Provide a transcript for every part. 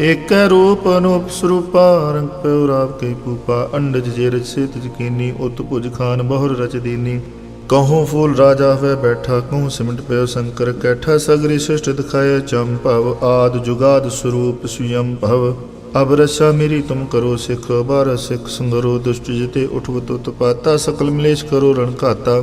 ਏਕੈ ਰੂਪ ਅਨੂਪ ਸਰੂਪਾ, ਰੰਗ ਪਿਉ ਰਾਵ ਕੇ ਪੂਪਾ ਅੰਡਜ ਜੇ ਰਚ ਸੇਤ ਜਕੀਨੀ ਉਤ ਭੁਜ ਖਾਨ ਬਹੁਰ ਰਚ ਦੀਨੀ। ਕਹੂੰ ਫੂਲ ਰਾਜਾ ਹੋਏ ਬੈਠਾ, ਕਹੂੰ ਸਿਮਟ ਪਿਓ ਸ਼ੰਕਰ ਕੈਠਾ, ਸਗਰੀ ਸਿਸ਼ਟ ਸ੍ਰਿਸ਼ਟ ਦਿਖਾਏ ਭਵ, ਆਦ ਜੁਗਾਦ ਸਰੂਪ ਸੁਯੰ ਭਵ। ਅਬ ਰਸਾ ਮੇਰੀ ਤੁਮ ਕਰੋ ਸਿਖ ਬਾਰ ਸਿਖ ਸੰਗਰੋ, ਦੁਸ਼ਟ ਜਿਤੇ ਉਠਵ ਤੁਤ ਪਾਤਾ, ਸਕਲ ਮਲੇਸ਼ ਕਰੋ ਰਣ ਘਾਤਾ।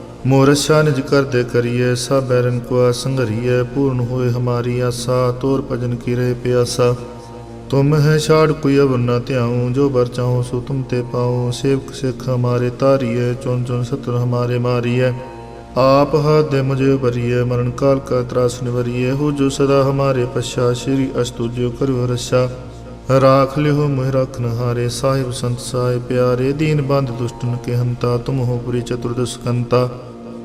ਮੋਰਸ਼ਾ ਨਿਜ ਕਰਦੇ ਕਰੀਏ ਸਭ ਬੈਰਨ ਕੋ ਸੰਗਰੀਏ ਪੂਰਨ ਹੋਏ ਹਮਾਰੀ ਆਸਾ, ਤੋਰ ਭਜਨ ਕੀ ਰਹੇ ਪਿਆਸਾ। ਤੁਮ ਹੈ ਛਾੜ ਕੋਈ ਅਵਰ ਨਾ ਧਿਆਉ, ਜੋ ਬਰ ਚਾਹੋ ਸੋ ਤੁਮ ਤੇ ਪਾਉ। ਸੇਵਕ ਸਿੱਖ ਹਮਾਰੇ ਤਾਰੀਏ, ਚੁਣ ਚੁਣ ਸਤਰ ਹਮਾਰੇ ਮਾਰੀਏ। ਆਪ ਹੱਥ ਦੇ ਮੁਝੇ ਬਰੀਏ ਮਰਨ ਕਾਲ ਕਾ ਤਰਾਸ ਨਿਵਰੀਏ। ਹੋ ਜੋ ਸਦਾ ਹਮਾਰੇ ਪਛਾ, ਸ਼੍ਰੀ ਅਸਤੁਜਿਓ ਕਰਿਓ ਰਛਾ ਰਾਖ ਲਿਓ ਮੋਹਿ ਰਖਨ ਹਾਰੇ ਸਾਹਿਬ ਸੰਤ ਸਾਹਿਬ ਪਿਆਰੇ। ਦੀਨ ਬੰਦ ਦੁਸ਼ਟਨ ਕੇ ਹੰਤਾ, ਤੁਮ ਹੋ ਪੁਰੀ ਚਤੁਰਦਸ਼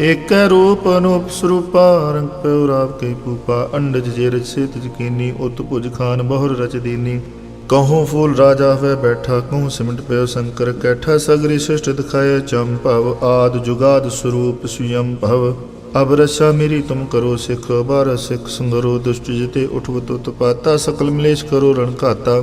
ਏਕੈ ਰੂਪ ਅਨੂਪ ਸਰੂਪਾ, ਰੰਗ ਪਿਉ ਰਾਵ ਕੇ ਪੂਪਾ ਅੰਡਜ ਜੇ ਰਚ ਸੇਤ ਜਕੀਨੀ ਉਤ ਭੁਜ ਖਾਨ ਬਹੁਰ ਰਚ ਦੀਨੀ। ਕਹੂੰ ਫੂਲ ਰਾਜਾ ਹੋਏ ਬੈਠਾ, ਕਹੂੰ ਸਿਮਟ ਪਿਓ ਸ਼ੰਕਰ ਕੈਠਾ, ਸਗਰੀ ਸ੍ਰਿਸ਼ਟ ਦਿਖਾਏ ਭਵ, ਆਦ ਜੁਗਾਦ ਸਰੂਪ ਸੁਯੰ ਭਵ। ਅਬ ਰਸਾ ਮੇਰੀ ਤੁਮ ਕਰੋ ਸਿਖ ਬਾਰ ਸਿਖ ਸੰਗਰੋ, ਦੁਸ਼ਟ ਜਿਤੇ ਊਠਵ ਤੁਤ ਪਾਤਾ, ਸਕਲ ਮਲੇਸ਼ ਕਰੋ ਰਣ ਘਾਤਾ।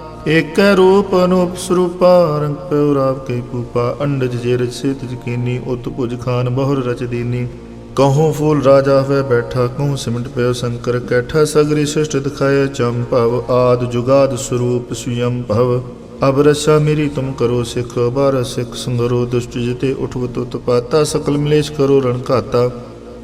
ਏਕੈ ਰੂਪ ਅਨੂਪ ਸਰੂਪਾ, ਰੰਗ ਪਿਉ ਰਾਵ ਕੇ ਪੂਪਾ ਅੰਡਜ ਜੇ ਰਚ ਸੇਤ ਜਕੀਨੀ ਉਤ ਭੁਜ ਖਾਨ ਬਹੁਰ ਰਚ ਦੀਨੀ। ਕਹੂੰ ਫੂਲ ਰਾਜਾ ਹੋਏ ਬੈਠਾ, ਕਹੂੰ ਸਿਮਟ ਪਿਓ ਸ਼ੰਕਰ ਕੈਠਾ, ਸਗਰੀ ਸ੍ਰਿਸ਼ਟ ਦਿਖਾਏ ਚੰਪਵ ਆਦ ਜੁਗਾਦ ਸਰੂਪ ਸੁਯੰ ਭਵ। ਅਬ ਰਸਾ ਮੇਰੀ ਤੁਮ ਕਰੋ ਸਿਖ ਬਾਰ ਸਿਖ ਸੰਗਰੋ, ਦੁਸ਼ਟ ਜਿਤੇ ਉਠਵ ਤੁਤ ਪਾਤਾ, ਸਕਲ ਮਲੇਸ਼ ਕਰੋ ਰਣ ਘਾਤਾ।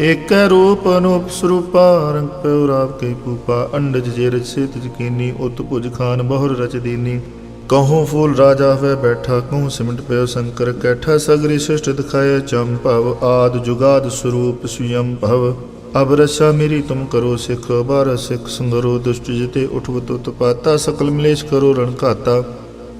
ਏਕੈ ਰੂਪ ਅਨੂਪ ਸਰੂਪਾ, ਰੰਗ ਪਿਉ ਰਾਵ ਕੇ ਪੂਪਾ ਅੰਡਜ ਜੇ ਰਚ ਸੇਤ ਜਕੀਨੀ ਉਤ ਭੁਜ ਖਾਨ ਬਹੁਰ ਰਚ ਦੀਨੀ। ਕਹੂੰ ਫੂਲ ਰਾਜਾ ਹੋਏ ਬੈਠਾ, ਕਹੂੰ ਸਿਮਟ ਪਿਓ ਸ਼ੰਕਰ ਕੈਠਾ, ਸਗਰੀ ਸ੍ਰਿਸ਼ਟ ਦਿਖਾਏ ਭਵ, ਆਦ ਜੁਗਾਦ ਸਰੂਪ ਸੁਯੰ ਭਵ। ਅਬ ਰਸਾ ਮੇਰੀ ਤੁਮ ਕਰੋ ਸਿਖ ਬਾਰ ਸਿਖ ਸੰਗਰੋ, ਦੁਸ਼ਟ ਜਿਤੇ ਉਠਵ ਤੁਤ ਪਾਤਾ, ਸਕਲ ਮਲੇਸ਼ ਕਰੋ ਰਣ ਘਾਤਾ।